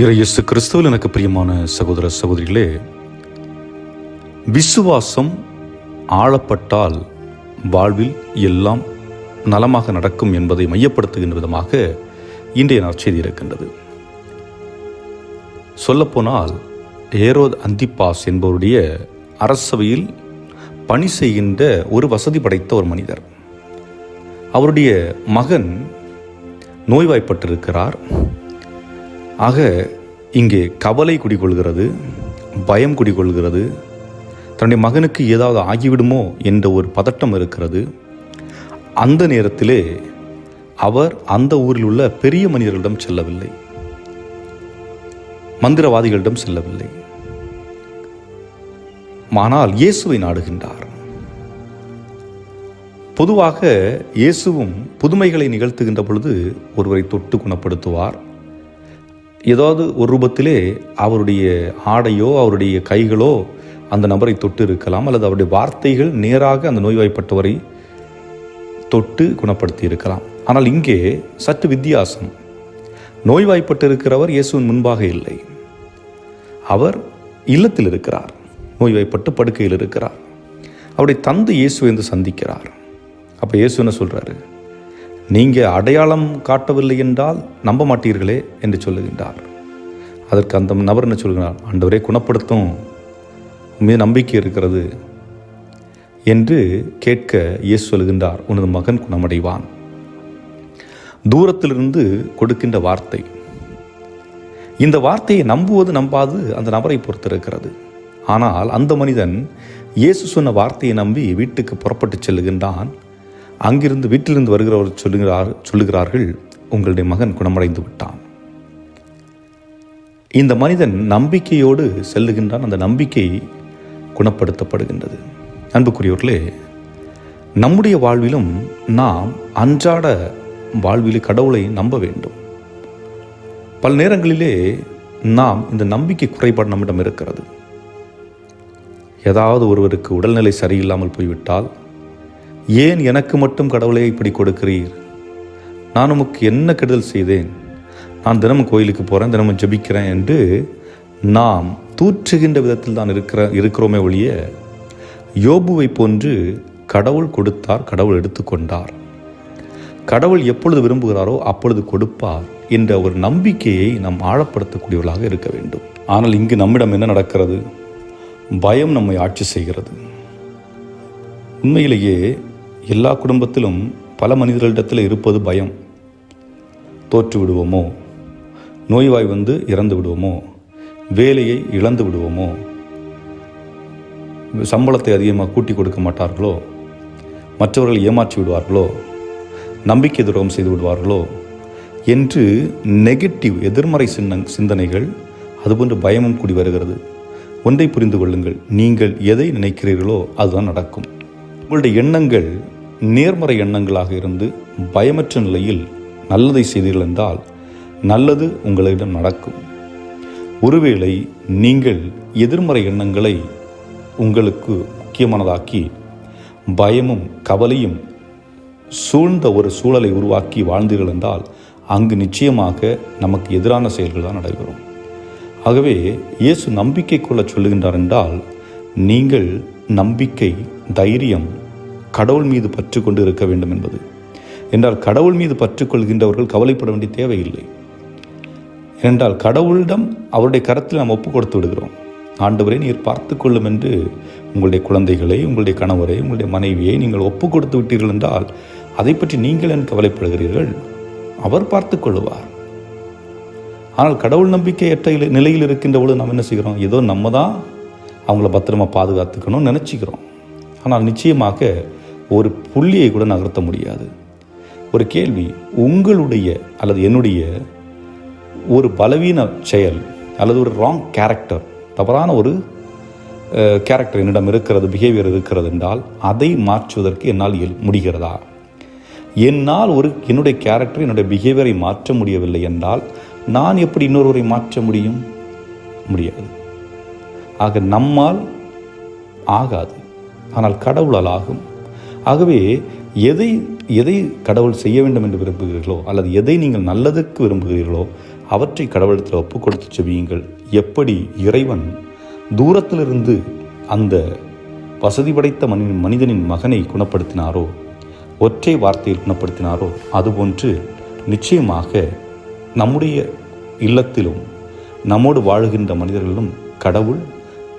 இறையேசு கிறிஸ்துவில் எனக்கு பிரியமான சகோதர சகோதரிகளே விசுவாசம் ஆழப்பட்டால் வாழ்வில் எல்லாம் நலமாக நடக்கும் என்பதை மையப்படுத்துகின்ற விதமாக இன்றைய நற்செய்தி இருக்கின்றது. சொல்லப்போனால் ஏரோத் அந்திப்பாஸ் என்பவருடைய அரசவையில் பணி செய்கின்ற ஒரு வசதி படைத்த ஒரு மனிதர். அவருடைய மகன் நோய்வாய்ப்பட்டிருக்கிறார். ஆக இங்கே கவலை குடிகொள்கிறது பயம் குடிகொள்கிறது. தன்னுடைய மகனுக்கு ஏதாவது ஆகிவிடுமோ என்ற ஒரு பதட்டம் இருக்கிறது. அந்த நேரத்திலே அவர் அந்த ஊரில் உள்ள பெரிய மனிதர்களிடம் செல்லவில்லை. மந்திரவாதிகளிடம் செல்லவில்லை. ஆனால் இயேசுவை நாடுகின்றார். பொதுவாக இயேசுவும் புதுமைகளை நிகழ்த்துகின்ற பொழுது ஒருவரை தொட்டு குணப்படுத்துவார். ஏதாவது ஒரு ரூபத்திலே அவருடைய ஆடையோ அவருடைய கைகளோ அந்த நபரை தொட்டு இருக்கலாம் அல்லது அவருடைய வார்த்தைகள் நேராக அந்த நோய்வாய்ப்பட்டவரை தொட்டு குணப்படுத்தி இருக்கலாம். ஆனால் இங்கே சற்று வித்தியாசம். நோய்வாய்ப்பட்டு இருக்கிறவர் இயேசுவின் முன்பாக இல்லை. அவர் இல்லத்தில் இருக்கிறார். நோய்வாய்ப்பட்டு படுக்கையில் இருக்கிறார். அவருடைய தந்தை இயேசு என்று சந்திக்கிறார். அப்போ இயேசு என்ன சொல்கிறாரு நீங்கள் அடையாளம் காட்டவில்லை என்றால் நம்ப மாட்டீர்களே என்று சொல்லுகின்றார். அதற்கு அந்த நபர் என்ன சொல்கிறார்? ஆண்டவரே குணப்படுத்தும். மீது நம்பிக்கை இருக்கிறது என்று கேட்க இயேசு சொல்லுகின்றார். உனது மகன் குணமடைவான். தூரத்திலிருந்து கொடுக்கின்ற வார்த்தை. இந்த வார்த்தையை நம்புவது நம்பாது அந்த நபரை பொறுத்திருக்கிறது. ஆனால் அந்த மனிதன் இயேசு சொன்ன வார்த்தையை நம்பி வீட்டுக்கு புறப்பட்டு செல்லுகின்றான். அங்கிருந்து வீட்டிலிருந்து வருகிறவர் சொல்லுகிறார் சொல்லுகிறார்கள் உங்களுடைய மகன் குணமடைந்து விட்டான். இந்த மனிதன் நம்பிக்கையோடு செல்லுகின்றான். அந்த நம்பிக்கை குணப்படுத்தப்படுகின்றது. அன்புக்குரியவர்களே நம்முடைய வாழ்விலும் நாம் அன்றாட வாழ்வில் கடவுளை நம்ப வேண்டும். பல நேரங்களிலே நாம் இந்த நம்பிக்கை குறைபாடு நம்மிடம் இருக்கிறது. ஏதாவது ஒருவருக்கு உடல்நிலை சரியில்லாமல் போய்விட்டால் ஏன் எனக்கு மட்டும் கடவுளை இப்படி கொடுக்கிறீர்? நான் உமக்கு என்ன கெடுதல் செய்தேன்? நான் தினமும் கோயிலுக்கு போகிறேன் தினமும் ஜெபிக்கிறேன் என்று நாம் தூற்றுகின்ற விதத்தில் தான் இருக்கிற இருக்கிறோமே ஒழிய யோபுவை போன்று கடவுள் கொடுத்தார் கடவுள் எடுத்துக்கொண்டார் கடவுள் எப்பொழுது விரும்புகிறாரோ அப்பொழுது கொடுப்பார் என்ற ஒரு நம்பிக்கையை நாம் ஆழப்படுத்தக்கூடியவர்களாக இருக்க வேண்டும். ஆனால் இங்கு நம்மிடம் என்ன நடக்கிறது? பயம் நம்மை ஆட்சி செய்கிறது. உண்மையிலேயே எல்லா குடும்பத்திலும் பல மனிதர்களிடத்தில் இருப்பது பயம். தோற்று விடுவோமோ? நோய்வாய் வந்து இறந்து விடுவோமோ? வேலையை இழந்து விடுவோமோ? சம்பளத்தை அதிகமாக கூட்டி கொடுக்க மாட்டார்களோ? மற்றவர்கள் ஏமாற்றி விடுவார்களோ? நம்பிக்கை துரோகம் செய்து விடுவார்களோ? என்று நெகட்டிவ் எதிர்மறை சின்ன சிந்தனைகள் அதுபோன்று பயமும் கூடி வருகிறது. ஒன்றை புரிந்து கொள்ளுங்கள். நீங்கள் எதை நினைக்கிறீர்களோ அதுதான் நடக்கும். உங்களுடைய எண்ணங்கள் நேர்மறை எண்ணங்களாக இருந்து பயமற்ற நிலையில் நல்லதை செய்தீர்கள் என்றால் நல்லது உங்களிடம் நடக்கும். ஒருவேளை நீங்கள் எதிர்மறை எண்ணங்களை உங்களுக்கு முக்கியமானதாக்கி பயமும் கவலையும் சூழ்ந்த ஒரு சூழலை உருவாக்கி வாழ்ந்தீர்கள் என்றால் அங்கு நிச்சயமாக நமக்கு எதிரான செயல்கள் தான் நடைபெறும். ஆகவே இயேசு நம்பிக்கை கொள்ள சொல்லுகின்றார் என்றால் நீங்கள் நம்பிக்கை தைரியம் கடவுள் மீது பற்று கொண்டு இருக்க வேண்டும் என்பது என்றால் கடவுள் மீது பற்று கொள்கின்றவர்கள் கவலைப்பட வேண்டிய தேவையில்லை. ஏனென்றால் கடவுளிடம் அவருடைய கரத்தில் நாம் ஒப்பு கொடுத்து விடுகிறோம். ஆண்டவரை நீர் பார்த்து கொள்ளும் என்று உங்களுடைய குழந்தைகளை உங்களுடைய கணவரை உங்களுடைய மனைவியை நீங்கள் ஒப்பு கொடுத்து விட்டீர்கள் என்றால் அதை பற்றி நீங்கள் என் கவலைப்படுகிறீர்கள்? அவர் பார்த்து கொள்ளுவார் ஆனால் கடவுள் நம்பிக்கையற்ற இல- நிலையில் இருக்கின்ற பொழுது நாம் என்ன செய்கிறோம்? ஏதோ நம்ம தான் அவங்கள பத்திரமா பாதுகாத்துக்கணும்னு நினச்சிக்கிறோம். ஆனால் நிச்சயமாக ஒரு புள்ளியை கூட நகர்த்த முடியாது. ஒரு கேள்வி உங்களுடைய அல்லது என்னுடைய ஒரு பலவீன செயல் அல்லது ஒரு ராங் கேரக்டர் தவறான ஒரு கேரக்டர் என்னிடம் இருக்கிறது பிஹேவியர் இருக்கிறது என்றால் அதை மாற்றுவதற்கு என்னால் முடிகிறதா? என்னால் ஒரு என்னுடைய கேரக்டர் என்னுடைய பிஹேவியரை மாற்ற முடியவில்லை என்றால் நான் எப்படி இன்னொருவரை மாற்ற முடியும்? முடியாது. ஆக நம்மால் ஆகாது. ஆனால் கடவுளால் ஆகும். ஆகவே எதை எதை கடவுள் செய்ய வேண்டும் என்று விரும்புகிறீர்களோ அல்லது எதை நீங்கள் நல்லதுக்கு விரும்புகிறீர்களோ அவற்றை கடவுளத்தில் ஒப்பு கொடுத்து செவியுங்கள் எப்படி? இறைவன் தூரத்திலிருந்து அந்த வசதி படைத்த மனி மனிதனின் மகனை குணப்படுத்தினாரோ ஒற்றை வார்த்தையில் குணப்படுத்தினாரோ அதுபோன்று நிச்சயமாக நம்முடைய இல்லத்திலும் நம்மோடு வாழுகின்ற மனிதர்களிலும் கடவுள்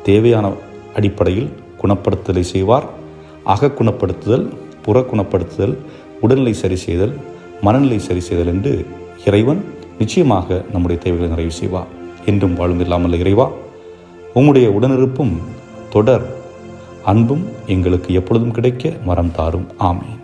தேவையான அடிப்படையில் குணப்படுத்தலை செய்வார். அக குணப்படுத்துதல் புற குணப்படுத்துதல் உடல்நிலை சரி செய்தல் மனநிலை சரி செய்தல் என்று இறைவன் நிச்சயமாக நம்முடைய தேவைகளை நிறைவு செய்வார் என்றும் வாழும் இல்லாமல் இறைவா உம்முடைய உடனிருப்பும் தொடர் அன்பும் எங்களுக்கு எப்பொழுதும் கிடைக்க மரம் தாரும். ஆமேன்.